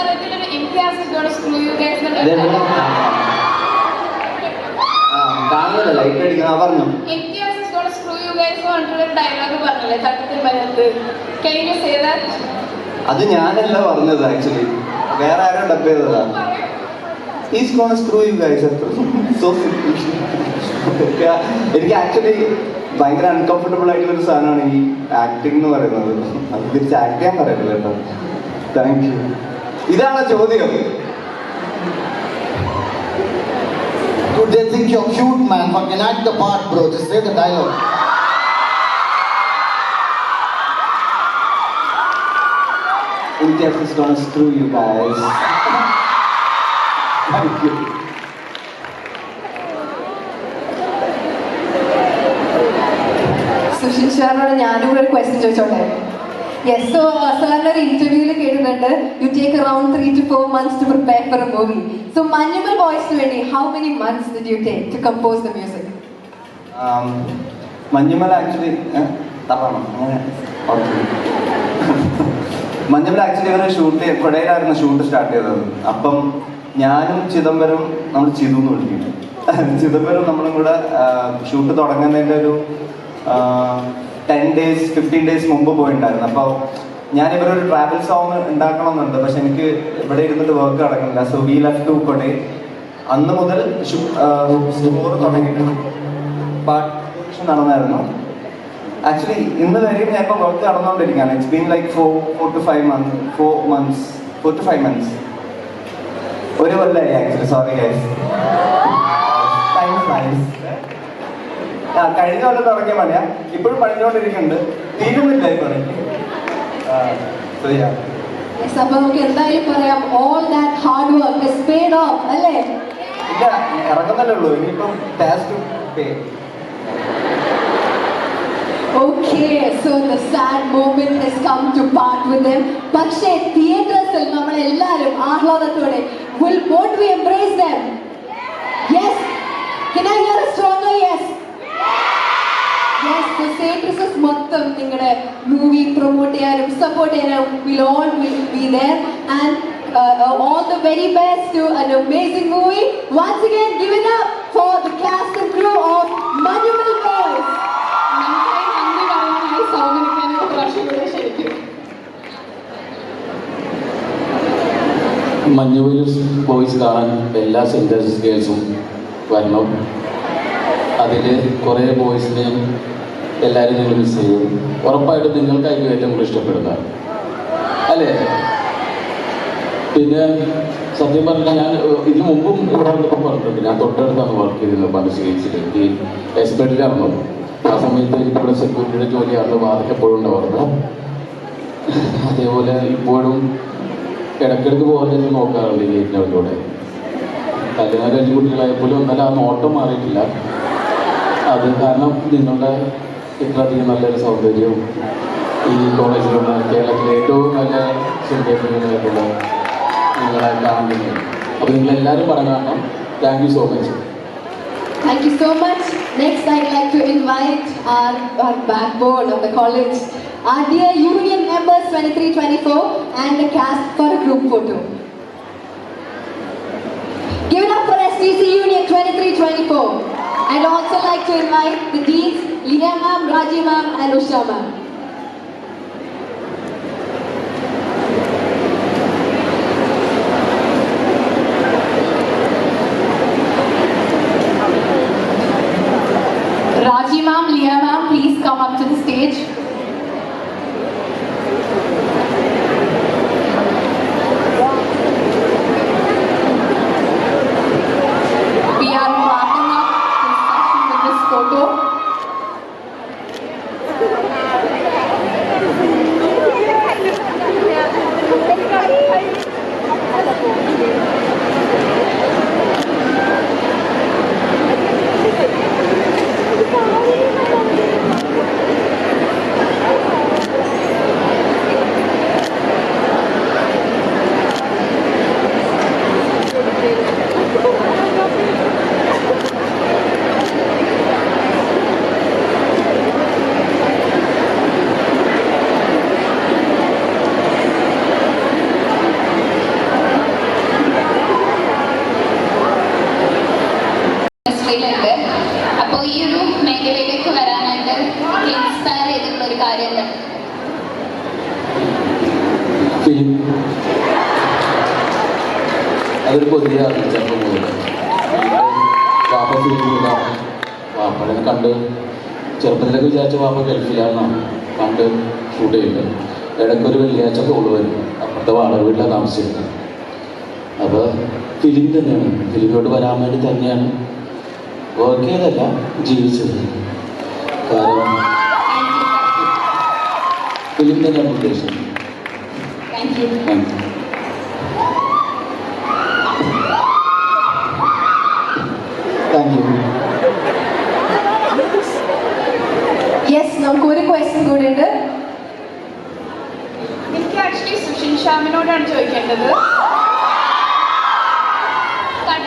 is screw you guys screw you guys പറഞ്ഞിട്ടുള്ള dialogue പറഞ്ഞില്ലേ തട്ടത്തിൽ മരത്ത്? അത് ഞാനല്ല പറഞ്ഞത് ആക്ച്വലി വേറെ ആരോ ഡബ് ചെയ്തതാ. പറയൂ. Is con screw you guys so എനിക്ക് ആക്ച്വലി ഭയങ്കര അൺകംഫർട്ടബിൾ ആയിട്ടുള്ള ഒരു സാധനമാണ് ഈ ആക്ടിംഗ് എന്ന് പറയുന്നത്. അത് തിരിച്ച് ആക്ട് ചെയ്യാൻ പറയത്തില്ല കേട്ടോ. താങ്ക് യു ഇതാണ് ചോദ്യം Dude, they think you're cute, man. Fucking act the part, bro. Just say the dialogue. India is gonna screw you guys. Thank you. Sushin സാറിനോട് ഞാനും ഒരു ക്വസ്റ്റ്യൻ ചോദിച്ചോട്ടെ യെസ് സോ ഒരു ഇന്റർവ്യൂവിൽ കേട്ടിട്ടുണ്ട്. You take around three two four months to prepare for a movie so Manjummel ബോയ്സിന് വേണ്ടി how many months did you take to compose the music Manjummel actually Manjummel അങ്ങനെ. Actually അവർ shoot കൊടയിലായിരുന്നു shoot start ചെയ്തത് അപ്പം ഞാനും ചിദംബരം നമ്മൾ ചിതു എന്ന് വിളിക്കും ചിദംബരം നമ്മളും കൂടെ ഷൂട്ട് തുടങ്ങുന്നതിന്റെ ഒരു ടെൻ ഡേയ്സ് ഫിഫ്റ്റീൻ ഡേയ്സ് മുമ്പ് പോയിട്ടുണ്ടായിരുന്നു. അപ്പോൾ ഞാൻ ഇവരൊരു ട്രാവൽ സോങ് ഉണ്ടാക്കണമെന്നുണ്ട്. പക്ഷെ എനിക്ക് ഇവിടെ ഇരുന്നിട്ട് വർക്ക് നടക്കുന്നില്ല so we left to Kodai അന്ന് മുതൽ സ്റ്റോർ തുടങ്ങിയിട്ടുണ്ട് പാട്ട് നടന്നായിരുന്നു. ആക്ച്വലി ഇന്ന് വരെയും ഞാൻ ഇപ്പോൾ വർക്ക് നടന്നുകൊണ്ടിരിക്കുകയാണ് it's been like four four two five months four months four two five months ഒരു കൊല്ലമായി actually sorry guys thanks thanks കഴിഞ്ഞ കൊല്ലം തുടങ്ങിയ പണിയാ ഇപ്പോഴും പണിഞ്ഞുകൊണ്ടിരിക്കുന്നുണ്ട്. തീരുന്നില്ല ഈ പണി സോ അപ്പൊ നമുക്ക് എന്തായാലും പറയാം all that hard work is paid off അല്ലേ? ഇല്ല ഇറങ്ങുന്നല്ലേ ഉള്ളൂ. ഇനിയിപ്പം task pay Okay, so the sad moment has come to part with them. പക്ഷേ തിയേറ്റേഴ്സിൽ നമ്മൾ എല്ലാവരും ആഹ്ലാദത്തോടെ will we embrace? Movie promote ചെയ്യാനും സപ്പോർട്ട് ചെയ്യാനും will all will be there and uh, all the very best to an amazing movie. Once again, give it up for the cast and crew of Manumal Boys. നമുക്കായി നന്ദി പറയാനായി സൗകര്യക്കാൻ ഒരു പ്രാവശ്യം കൂടെ ശരിക്കും മഞ്ഞുവയിൽ boys കാണാൻ എല്ലാ സെൻറ്റേഴ്സ് ഗേൾസും വരണം അതിൽ കുറേ ബോയ്സിനെയും എല്ലാവരും നിങ്ങൾ മിസ് ചെയ്യും. ഉറപ്പായിട്ടും നിങ്ങൾക്കായിരിക്കും ഏറ്റവും കൂടുതൽ ഇഷ്ടപ്പെടുന്നത് അല്ലേ? പിന്നെ സത്യം പറഞ്ഞാൽ ഞാൻ ഇതിനു മുമ്പും ഇവിടെ വന്നപ്പോൾ പറഞ്ഞിട്ടുണ്ട്. ഞാൻ തൊട്ടടുത്താണ് വർക്ക് ചെയ്തിരുന്നത്. പണ്ട് സ്വീകരിച്ചിട്ട് ഈ എക്സ്പെർട്ടിലാണ് ആ സമയത്ത് എനിക്ക് ഇവിടെ സെക്യൂരിറ്റിയുടെ ജോലിയാണ് വാതൊക്കെ എപ്പോഴും ഉണ്ടായിരുന്നു അതേപോലെ ഇപ്പോഴും ഇടയ്ക്കിടയ്ക്ക് പോകാൻ നോക്കാറുണ്ട് ഈ ഗേറ്റിനകത്തൂടെ കല്യാണം കഴിഞ്ഞ കുട്ടികളായപ്പോലും എന്നാലും ആ നോട്ടം മാറിയിട്ടില്ല. അത് കാരണം നിങ്ങളുടെ ഇത്രയധികം നല്ലൊരു സൗന്ദര്യവും ഈ കോളേജിലുള്ള കേരളത്തിലെ ഏറ്റവും നല്ല സുന്ദരങ്ങളായിട്ടുള്ള നിങ്ങളെ കാണുന്നത് അപ്പോൾ നിങ്ങളെല്ലാവരും പടം കാണണം thank you so much Thank you so much. Next, I'd like to invite our, our backbone of the college, our dear union members 2324 and the cast for a group photo. Give it up for STC Union 2324. I'd also like to invite the deans, Leah ma'am, Raji ma'am and Usha ma'am. Raji ma'am, Leah ma'am, please come up to the stage. We are wrapping up this session with this photo. അതൊരു പുതിയ ചെറുപ്പം മുതൽ വാപ്പ ഫിലിമില്ല വാപ്പനെ കണ്ട് ചെറുപ്പത്തിലൊക്കെ വിചാരിച്ച വാപ്പ ഗൾഫിലാണെന്നാണ് കണ്ട് ഷൂട്ട് ചെയ്യുന്നത് ഇടയ്ക്കൊരു വെള്ളിയാഴ്ച കോൾ വരും. അപ്പുറത്തെ വാടക വീട്ടിലാണ് താമസിച്ചിരുന്നത്. അപ്പോൾ ഫിലിം തന്നെയാണ്. ഫിലിമിലോട്ട് വരാൻ വേണ്ടി തന്നെയാണ് വർക്ക് ചെയ്തല്ല ജീവിച്ചത്. കാരണം ഫിലിം തന്നെയാണ് ഉദ്ദേശം താങ്ക് യു നമുക്ക് ഒരു ക്വസ്റ്റ്യൻ കൂടി ഉണ്ട്. എനിക്ക് ആക്ച്വലി സുഷിൻ ശ്യാമിനോടാണ് ചോദിക്കേണ്ടത്.